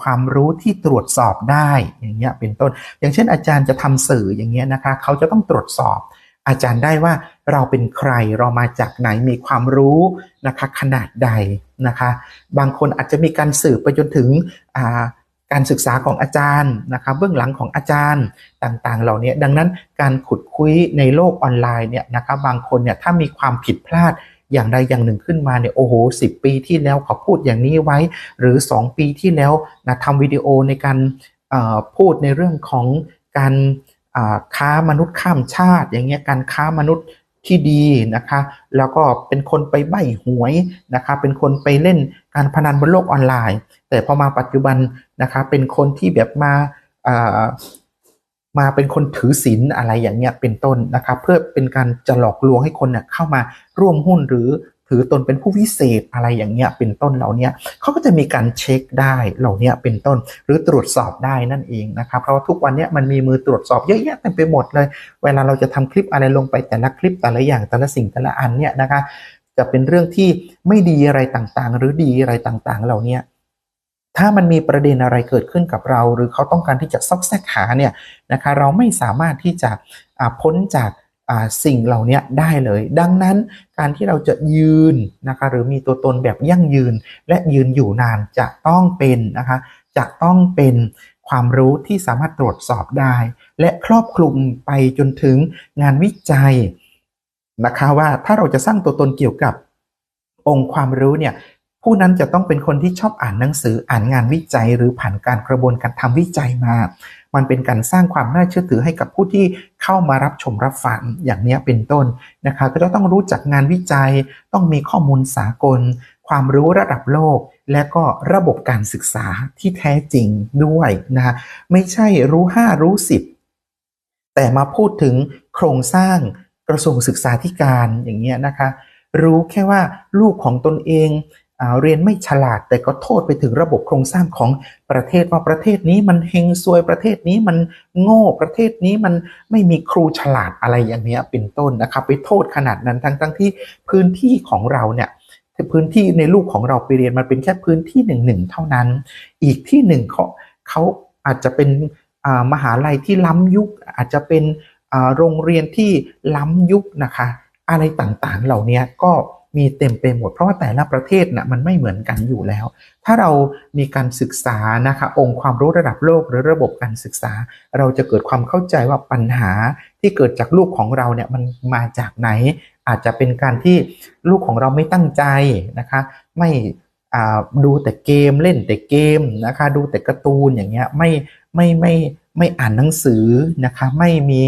ความรู้ที่ตรวจสอบได้อย่างเงี้ยเป็นต้น อย่างเช่นอาจารย์จะทำสื่ออย่างเงี้ยนะคะ เขาจะต้องตรวจสอบ อาจารย์ได้ว่าเราเป็นใครเรามาจากไหนมีความรู้นะคะขนาดใดนะคะ บางคนอาจจะมีการสืบไปจนถึงการศึกษาของอาจารย์นะคะเบื้องหลังของอาจารย์ต่างๆ เหล่านี้ดังนั้นการขุดคุยในโลกออนไลน์เนี่ยนะคะบางคนเนี่ยถ้ามีความผิดพลาด อย่างใดอย่างหนึ่งขึ้นมาเนี่ยโอ้โหสิปีที่แล้วเขาพูดอย่างนี้ไว้ หรือ 2 ปีที่แล้วนะทำวิดีโอในการพูดในเรื่องของการค้ามนุษย์ข้ามชาติ อย่างเงี้ยการค้ามนุษย์ที่ดีนะคะแล้วก็เป็นคนไปใบหวยนะคะเป็นคนไปเล่นการพนันบนโลกออนไลน์ แต่พอมาปัจจุบันนะคะเป็นคนที่แบบมา มาเป็นคนถือศีลอะไรอย่างเงี้ยเป็นต้นนะครับ เพื่อเป็นการจะหลอกลวงให้คนเนี่ยเข้ามาร่วมหุ้นหรือถือตนเป็นผู้วิเศษอะไรอย่างเงี้ยเป็นต้นเหล่านี้เขาก็จะมีการเช็คได้เหล่านี้เป็นต้น หรือตรวจสอบได้นั่นเองนะครับ เพราะว่าทุกวันนี้มันมีมือตรวจสอบเยอะแยะเต็มไปหมดเลย เวลาเราจะทำคลิปอะไรลงไปแต่ละคลิปแต่ละอย่างแต่ละสิ่งแต่ละอันเนี่ยนะคะจะเป็นเรื่องที่ไม่ดีอะไรต่างๆ หรือดีอะไรต่างๆ เหล่านี้ ถ้ามันมีประเด็นอะไรเกิดขึ้นกับเรา หรือเขาต้องการที่จะซอกแซกหาเนี่ยนะคะเราไม่สามารถที่จะพ้นจากสิ่งเหล่านี้ได้เลย ดังนั้นการที่เราจะยืนนะคะหรือมีตัวตนแบบยั่งยืนและยืนอยู่นานจะต้องเป็นนะคะจะต้องเป็นความรู้ที่สามารถตรวจสอบได้ และครอบคลุมไปจนถึงงานวิจัยนะคะว่าถ้าเราจะสร้างตัวตนเกี่ยวกับองค์ความรู้เนี่ย ผู้นั้นจะต้องเป็นคนที่ชอบอ่านหนังสืออ่านงานวิจัย หรือผ่านการกระบวนการทำวิจัยมา มันเป็นการสร้างความน่าเชื่อถือให้กับผู้ที่เข้ามารับชมรับฟังอย่างนี้เป็นต้นนะคะก็จะต้องรู้จักงานวิจัย ต้องมีข้อมูลสากล ความรู้ระดับโลก และก็ระบบการศึกษาที่แท้จริงด้วยนะไม่ใช่รู้ 5 รู้ 10 แต่มาพูดถึงโครงสร้างกระทรวงศึกษาธิการอย่างเงี้ยนะคะ รู้แค่ว่าลูกของตนเอง เรียนไม่ฉลาด แต่ก็โทษไปถึงระบบโครงสร้างของประเทศว่าประเทศนี้มันเฮงซวยประเทศนี้มันโง่ประเทศนี้มันไม่มีครูฉลาดอะไรอย่างนี้เป็นต้นนะครับ ไปโทษขนาดนั้นทั้งทั้งที่พื้นที่ของเราเนี่ยพื้นที่ในลูกของเราไปเรียนมันเป็นแค่พื้นที่หนึ่งหนึ่งเท่านั้น อีกที่หนึ่งเขาเขาอาจจะเป็นมหาลัยที่ล้ำยุคอาจจะเป็นโรงเรียนที่ล้ำยุคนะคะ อะไรต่างๆเหล่านี้ก็ มีเต็มไปหมด เพราะว่าแต่ละประเทศนะ่ะมันไม่เหมือนกันอยู่แล้ว ถ้าเรามีการศึกษานะคะองค์ความรู้ระดับโลกหรือระบบการศึกษา เราจะเกิดความเข้าใจว่าปัญหาที่เกิดจากลูกของเราเนี่ยมันมาจากไหน อาจจะเป็นการที่ลูกของเราไม่ตั้งใจนะคะ ไม่ดูแต่เกมเล่นแต่เกมนะคะดูแต่การ์ตูนอย่างเงี้ยไม่ไม่ไม่ไม่อ่านหนังสือนะคะไม่มี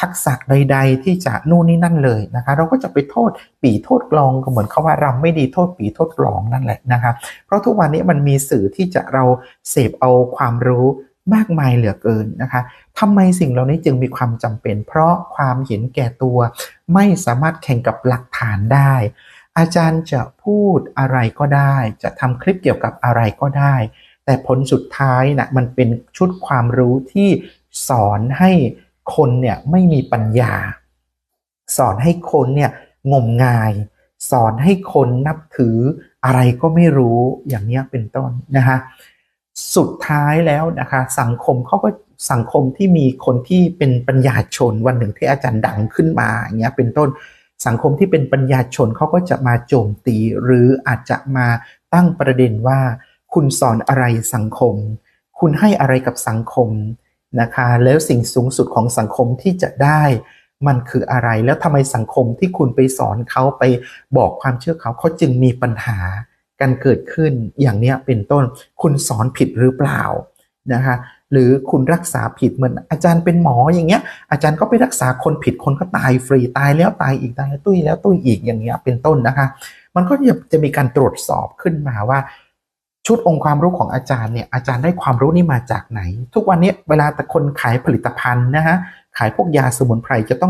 ทักษะใด ๆ ที่จะนู่นนี่นั่นเลยนะคะเราก็จะไปโทษปีโทษกลองก็เหมือนเขาว่ารำไม่ดีโทษปีโทษกลองนั่นแหละนะคะเพราะทุกวันนี้มันมีสื่อที่จะเราเสพเอาความรู้มากมายเหลือเกินนะคะทำไมสิ่งเหล่านี้จึงมีความจำเป็น เพราะความเห็นแก่ตัว ไม่สามารถแข่งกับหลักฐานได้ อาจารย์จะพูดอะไรก็ได้ จะทำคลิปเกี่ยวกับอะไรก็ได้ แต่ผลสุดท้ายนะมันเป็นชุดความรู้ที่สอนให้ คนเนี่ยไม่มีปัญญา สอนให้คนเนี่ยงมงาย สอนให้คนนับถืออะไรก็ไม่รู้อย่างนี้เป็นต้นนะคะสุดท้ายแล้วนะคะสังคมเขาก็สังคมที่มีคนที่เป็นปัญญาชนวันหนึ่งที่อาจารย์ดังขึ้นมาอย่างเงี้ยเป็นต้นสังคมที่เป็นปัญญาชนเขาก็จะมาโจมตี หรืออาจจะมาตั้งประเด็นว่า คุณสอนอะไรสังคม คุณให้อะไรกับสังคม นะคะ แล้วสิ่งสูงสุดของสังคมที่จะได้มันคืออะไร แล้วทำไมสังคมที่คุณไปสอนเขาไปบอกความเชื่อเขาเขาจึงมีปัญหากันเกิดขึ้นอย่างเนี้ยเป็นต้น คุณสอนผิดหรือเปล่านะคะหรือคุณรักษาผิดเหมือนอาจารย์เป็นหมออย่างเงี้ย อาจารย์ก็ไปรักษาคนผิดคนก็ตายฟรีตายแล้วตายอีกตายแล้วตุ้ยแล้วตุ้ยอีกอย่างเงี้ยเป็นต้นนะคะ มันก็จะมีการตรวจสอบขึ้นมาว่า ชุดองค์ความรู้ของอาจารย์เนี่ยอาจารย์ได้ความรู้นี้มาจากไหน ทุกวันนี้เวลาแต่คนขายผลิตภัณฑ์นะฮะขายพวกยาสมุนไพรจะต้อง